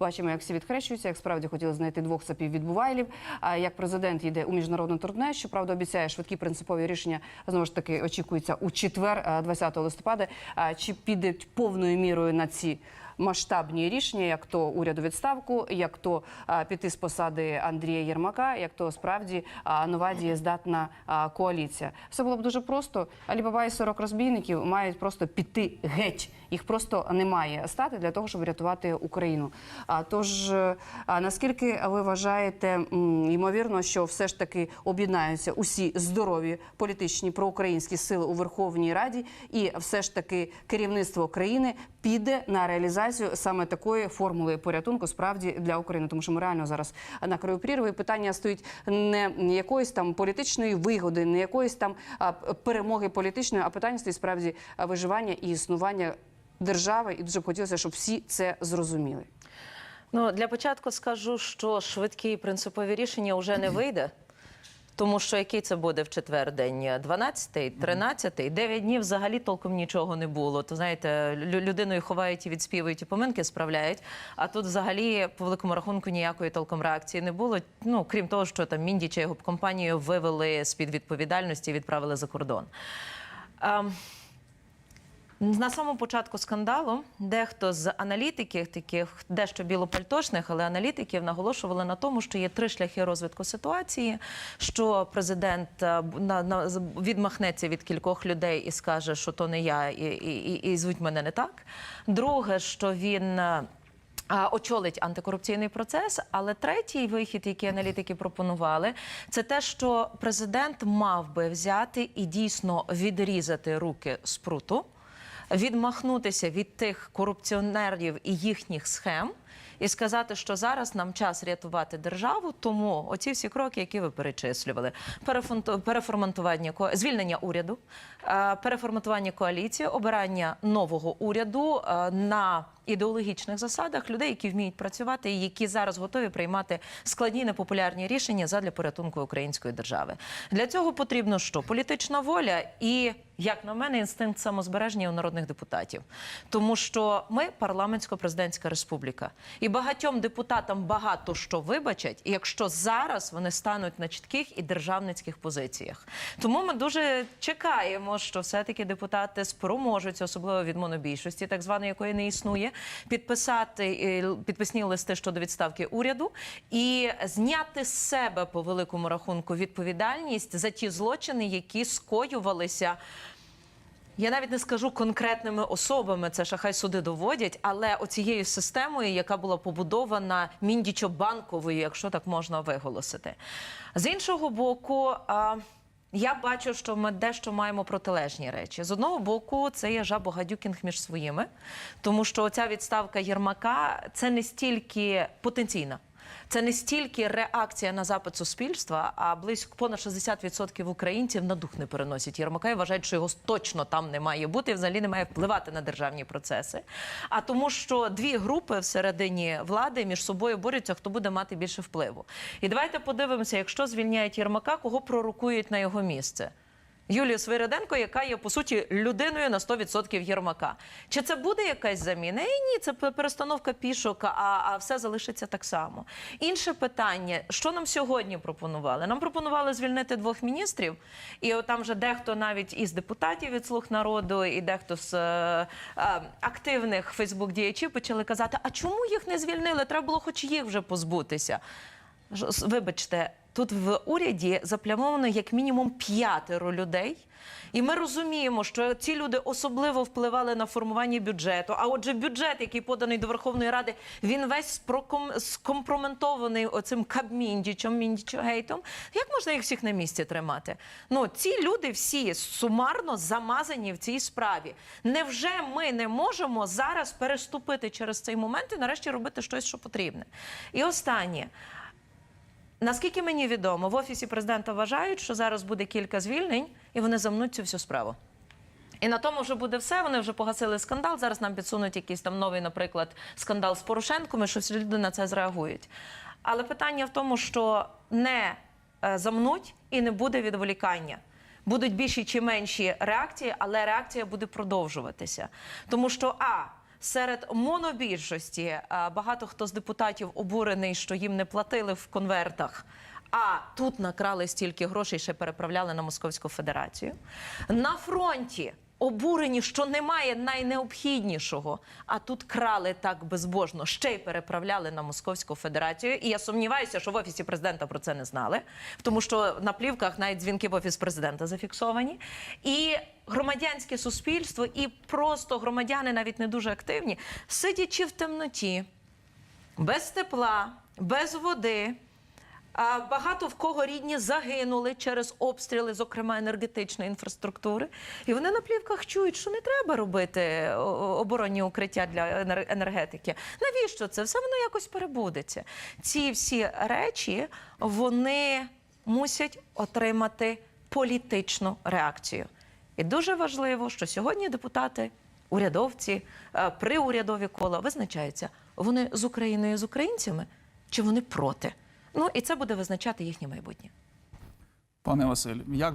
Бачимо, як всі відхрещуються, як справді хотіли знайти двох сапів від Бувайлів. А як президент йде у міжнародне турне, щоправда, обіцяє швидкі принципові рішення. Знову ж таки очікується у четвер, е, 20 листопада. А Чи підуть повною мірою на ці масштабні рішення, як то уряд у відставку, як то піти з посади Андрія Єрмака, як то справді нова дієздатна коаліція. Все було б дуже просто. Алібаба і 40 розбійників мають просто піти геть. Їх просто немає стати для того, щоб врятувати Україну. А тож е, наскільки ви вважаєте ймовірно, що все ж таки об'єднаються усі здорові політичні проукраїнські сили у Верховній Раді, і все ж таки керівництво країни піде на реалізацію саме такої формули порятунку справді для України, тому що ми реально зараз на краю прірви. Питання стоїть не якоїсь там політичної вигоди, не якоїсь там перемоги політичної, а питання стоїть справді виживання і існування держави. І дуже б хотілося, щоб всі це зрозуміли. Ну для початку скажу, що швидкі принципові рішення вже не вийде. Тому що який це буде в четвер день? 12-й, 13-й, 9 днів взагалі толком нічого не було. То знаєте, лю- людиною ховають і відспівують, і поминки справляють. А тут взагалі, по великому рахунку, ніякої толком реакції не було. Ну крім того, що там Міндіча чи його компанію вивели з під відповідальності і відправили за кордон. На самому початку скандалу дехто з аналітиків, таких дещо білопальтошних, але аналітиків наголошували на тому, що є три шляхи розвитку ситуації. Що президент е, відмахнеться від кількох людей і скаже, що то не я, і, і, і, і звуть мене не так. Друге, що він. е, Очолить антикорупційний процес, але третій вихід, який аналітики пропонували, це те, що президент мав би взяти і дійсно відрізати руки з пруту, відмахнутися від тих корупціонерів і їхніх схем. І сказати, що зараз нам час рятувати державу, тому оці всі кроки, які ви перечислювали, переформатування звільнення уряду, е, переформатування коаліції, обирання нового уряду е, на ідеологічних засадах людей, які вміють працювати і які зараз готові приймати складні непопулярні рішення задля порятунку української держави. Для цього потрібно що політична воля і, як на мене, інстинкт самозбереження у народних депутатів, тому що ми парламентсько-президентська республіка, і багатьом депутатам багато що вибачать, якщо зараз вони стануть на чітких і державницьких позиціях. Тому ми дуже чекаємо, що все-таки депутати спроможуться, особливо від монобільшості, так званої якої не існує, підписати е, підписні листи щодо відставки уряду і зняти з себе по великому рахунку відповідальність за ті злочини, які скоювалися. Я навіть не скажу конкретними особами, це шахай суди доводять, але оцією системою, яка була побудована міндічо-банковою, якщо так можна виголосити. З іншого боку, я бачу, що ми дещо маємо протилежні речі. З одного боку, це є жабогадюкінг між своїми, тому що ця відставка Єрмака це не стільки потенційна. Це не стільки реакція на запит суспільства, а близько понад 60% українців на дух не переносять Єрмака і вважають, що його точно там не має бути і взагалі не має впливати на державні процеси. А тому, що дві групи всередині влади між собою борються, хто буде мати більше впливу. І давайте подивимося, якщо звільняють Єрмака, кого пророкують на його місце. Юлію Свириденко, яка є по суті людиною на 100% Єрмака. Чи це буде якась заміна? І ні, це перестановка пішок, а, а все залишиться так само. Інше питання: що нам сьогодні пропонували? Нам пропонували звільнити двох міністрів, і там вже дехто навіть із депутатів від слуг народу, і дехто з е, е, активних Фейсбук-діячів почали казати: а чому їх не звільнили? Треба було хоч їх вже позбутися. Вибачте, тут в уряді заплямовано як мінімум п'ятеро людей. І ми розуміємо, що ці люди особливо впливали на формування бюджету. А отже, бюджет, який поданий до Верховної Ради, він весь спроком- скомпрометований оцим кабміндічем, міндічогейтом. Як можна їх всіх на місці тримати? Ну ці люди всі сумарно замазані в цій справі. Невже ми не можемо зараз переступити через цей момент і нарешті робити щось, що потрібне? І останнє. Наскільки мені відомо, в офісі президента вважають, що зараз буде кілька звільнень, і вони замнуть цю всю справу. І на тому вже буде все. Вони вже погасили скандал. Зараз нам підсунуть якийсь там новий, наприклад, скандал з Порошенком, і що люди на це зреагують. Але питання в тому, що не е, замнуть і не буде відволікання. Будуть більші чи менші реакції, але реакція буде продовжуватися. Тому що а серед монобільшості е, багато хто з депутатів обурений, що їм не платили в конвертах. А тут накрали стільки грошей, ще переправляли на Московську Федерацію. На фронті обурені, що немає найнеобхіднішого, а тут крали так безбожно, ще й переправляли на Московську Федерацію. І я сумніваюся, що в офісі президента про це не знали, тому що на плівках навіть дзвінки в офіс президента зафіксовані. І громадянське суспільство, і просто громадяни навіть не дуже активні, сидячи в темноті, без тепла, без води. Багато в кого рідні загинули через обстріли, зокрема енергетичної інфраструктури. І вони на плівках чують, що не треба робити оборонні укриття для енергетики. Навіщо це? Все воно якось перебудеться. Ці всі речі вони мусять отримати політичну реакцію. І дуже важливо, що сьогодні депутати, урядовці, е, приурядові кола визначаються, вони з Україною з українцями чи вони проти. Ну і це буде визначати їхнє майбутнє. Пане Василь, як